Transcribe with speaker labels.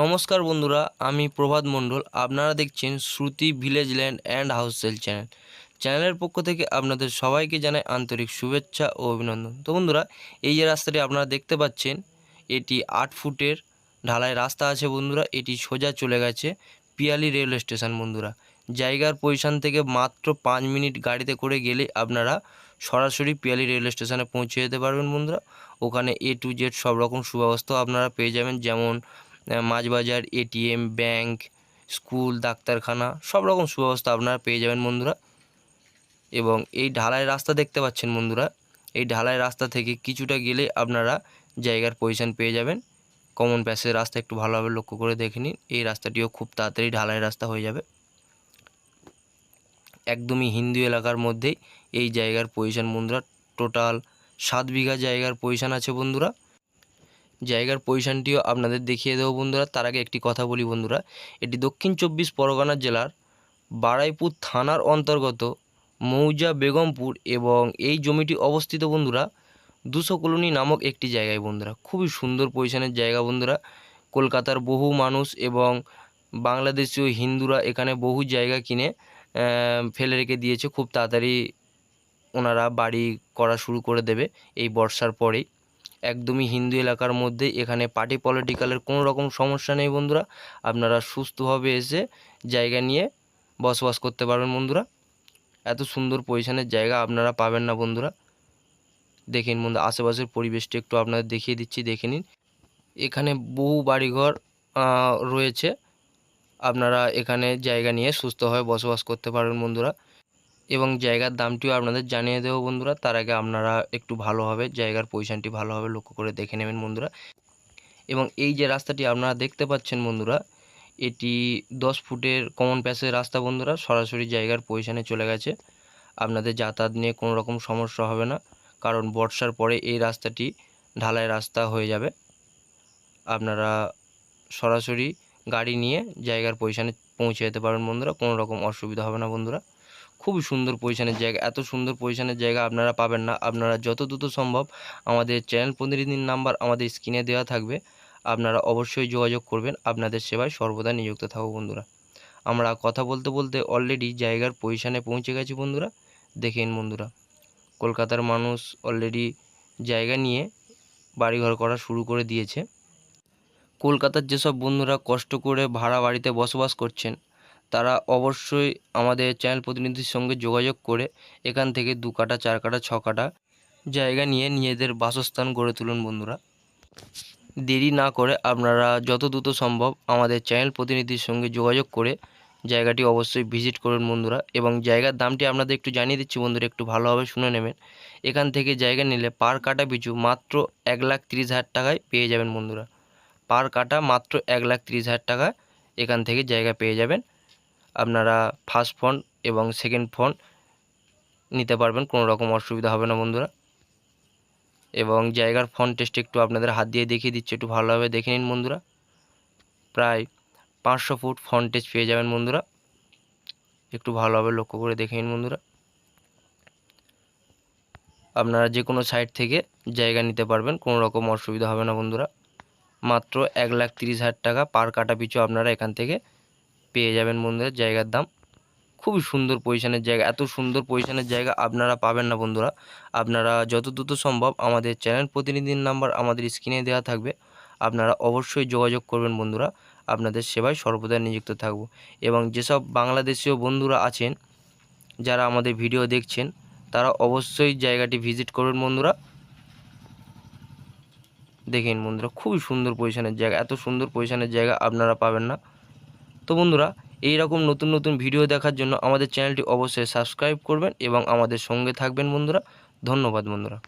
Speaker 1: নমস্কার বন্ধুরা, আমি প্রভাত মণ্ডল। আপনারা দেখছেন Shruti village land and house sale channel. চ্যানেলের পক্ষ থেকে আপনাদের সবাইকে জানাই আন্তরিক শুভেচ্ছা ও অভিনন্দন। তো বন্ধুরা, এই যে রাস্তাটি আপনারা দেখতে পাচ্ছেন, এটি আট ফুটের ঢালাই রাস্তা আছে বন্ধুরা, এটি সোজা চলে গেছে পিয়ালি রেলওয়ে স্টেশন বন্ধুরা। জায়গার পজিশন থেকে মাত্র পাঁচ মিনিট গাড়িতে করে গেলে আপনারা সরাসরি পিয়ালি রেলওয়ে স্টেশনে পৌঁছে যেতে পারবেন বন্ধুরা। ওখানে এ টু জেড সব রকম সুব্যবস্থাও আপনারা পেয়ে যাবেন, যেমন মাছবাজার এটিএম ব্যাংক, স্কুল, ডাক্তারখানা, সব রকম সুব্যবস্থা আপনারা পেয়ে যাবেন বন্ধুরা। এবং এই ঢালাই রাস্তা দেখতে পাচ্ছেন বন্ধুরা। এই ঢালাই রাস্তা থেকে কিছুটা গেলে আপনারা জায়গার পজিশন পেয়ে যাবেন। কমন প্যাসের রাস্তা একটু ভালোভাবে লক্ষ্য করে দেখে নিন। এই রাস্তাটিও খুব তাড়াতাড়ি ঢালাই রাস্তা হয়ে যাবে। একদমই হিন্দু এলাকার মধ্যেই এই জায়গার পজিশন বন্ধুরা। টোটাল সাত বিঘা জায়গার পজিশন আছে বন্ধুরা। জায়গার পজিশনটিও আপনাদের দেখিয়ে দেবো বন্ধুরা। তার আগে একটি কথা বলি বন্ধুরা। এটি দক্ষিণ চব্বিশ পরগনা জেলার বারাইপুর থানার অন্তর্গত মৌজা বেগমপুর এবং এই জমিটি অবস্থিত বন্ধুরা দুশো কলোনি নামক একটি জায়গায় বন্ধুরা। খুবই সুন্দর পজিশনের জায়গা বন্ধুরা। কলকাতার বহু মানুষ এবং বাংলাদেশীয় হিন্দুরা এখানে বহু জায়গা কিনে ফেলে রেখে দিয়েছে। খুব তাড়াতাড়ি ওনারা বাড়ি করা শুরু করে দেবে এই বর্ষার পরেই। একদমই হিন্দু এলাকার মধ্যে এখানে পার্টি পলিটিক্যালের কোনো রকম সমস্যা নেই বন্ধুরা। আপনারা সুস্থভাবে এসে জায়গা নিয়ে বসবাস করতে পারবেন বন্ধুরা। এত সুন্দর পজিশনের জায়গা আপনারা পাবেন না বন্ধুরা। দেখেন বন্ধু আশেপাশের পরিবেশটা একটু আপনাদের দেখিয়ে দিচ্ছি, দেখে নিন। এখানে বহু বাড়িঘর রয়েছে। আপনারা এখানে জায়গা নিয়ে সুস্থভাবে বসবাস করতে পারবেন বন্ধুরা। এবং জায়গার দামটিও আপনাদের জানিয়ে দেবো বন্ধুরা। তার আগে আপনারা একটু ভালোভাবে জায়গার পজিশনটি ভালোভাবে লক্ষ্য করে দেখে নেবেন বন্ধুরা। এবং এই যে রাস্তাটি আপনারা দেখতে পাচ্ছেন বন্ধুরা, এটি দশ ফুটের কমন প্যাসের রাস্তা বন্ধুরা, সরাসরি জায়গার পজিশানে চলে গেছে। আপনাদের যাতায়াত নিয়ে কোনো রকম সমস্যা হবে না, কারণ বর্ষার পরে এই রাস্তাটি ঢালাই রাস্তা হয়ে যাবে। আপনারা সরাসরি গাড়ি নিয়ে জায়গার পজিশানে পৌঁছে যেতে পারবেন বন্ধুরা, কোনো রকম অসুবিধা হবে না বন্ধুরা। খুবই সুন্দর পজিশনের জায়গা। এত সুন্দর পজিশনের জায়গা আপনারা পাবেন না। আপনারা যত দ্রুত সম্ভব আমাদের চ্যানেল প্রতিনিধির নাম্বার আমাদের স্ক্রিনে দেওয়া থাকবে। আপনারা অবশ্যই যোগাযোগ করবেন। আপনাদের সেবায় সর্বদা নিযুক্ত থাকব বন্ধুরা। আমরা কথা বলতে বলতে অলরেডি জায়গার পজিশনে পৌঁছে গেছি বন্ধুরা। দেখেন বন্ধুরা। কলকাতার মানুষ অলরেডি জায়গা নিয়ে বাড়িঘর করা শুরু করে দিয়েছে। কলকাতার যেসব বন্ধুরা কষ্ট করে ভাড়া বাড়িতে বসবাস করছেন তারা অবশ্যই আমাদের চ্যানেল প্রতিনিধির সঙ্গে যোগাযোগ করে এখান থেকে দু কাটা, চার কাটা, ছ কাটা জায়গা নিয়ে নিজেদের বাসস্থান গড়ে তুলুন বন্ধুরা। দেরি না করে আপনারা যত দ্রুত সম্ভব আমাদের চ্যানেল প্রতিনিধির সঙ্গে যোগাযোগ করে জায়গাটি অবশ্যই ভিজিট করুন বন্ধুরা এবং জায়গার দামটি আপনাদের একটু জানিয়ে দিচ্ছি বন্ধুরা, একটু ভালোভাবে শুনে নেবেন। এখান থেকে জায়গা নিলে পার কাটা পিছু মাত্র এক লাখ তিরিশ হাজার টাকায় পেয়ে যাবেন বন্ধুরা। পার কাটা মাত্র এক লাখ তিরিশ হাজার টাকা এখান থেকে জায়গা পেয়ে যাবেন। আপনারা ফার্স্ট ফোন এবং সেকেন্ড ফোন নিতে পারবেন, কোনো রকম অসুবিধা হবে না বন্ধুরা। এবং জায়গার ফোন টেস্ট একটু আপনাদের হাত দিয়ে দেখিয়ে দিচ্ছি, একটু ভালোভাবে দেখে নিন বন্ধুরা। প্রায় পাঁচশো ফুট ফোন টেস্ট পেয়ে যাবেন বন্ধুরা। একটু ভালোভাবে লক্ষ্য করে দেখে নিন বন্ধুরা। আপনারা যে কোনো সাইট থেকে জায়গা নিতে পারবেন, কোনো রকম অসুবিধা হবে না বন্ধুরা। মাত্র এক লাখ তিরিশ হাজার টাকা পার কাটা পিছু আপনারা এখান থেকে পেয়ে যাবেন বন্ধুরা জায়গার দাম। খুবই সুন্দর পজিশনের জায়গা, এত সুন্দর পজিশনের জায়গা আপনারা পাবেন না বন্ধুরা। আপনারা যত দ্রুত সম্ভব আমাদের চ্যানেল প্রতিনিধির নাম্বার আমাদের স্ক্রিনে দেওয়া থাকবে। আপনারা অবশ্যই যোগাযোগ করবেন বন্ধুরা। আপনাদের সেবায় সর্বদা নিযুক্ত থাকব। এবং যেসব বাংলাদেশীয় বন্ধুরা আছেন, যারা আমাদের ভিডিও দেখছেন, তারা অবশ্যই জায়গাটি ভিজিট করবেন বন্ধুরা। দেখেন বন্ধুরা, খুবই সুন্দর পজিশনের জায়গা, এত সুন্দর পজিশনের জায়গা আপনারা পাবেন না। তো বন্ধুরা এই রকম নতুন নতুন ভিডিও দেখার জন্য আমাদের চ্যানেলটি অবশ্যই সাবস্ক্রাইব করবেন এবং আমাদের সঙ্গে থাকবেন বন্ধুরা। ধন্যবাদ বন্ধুরা।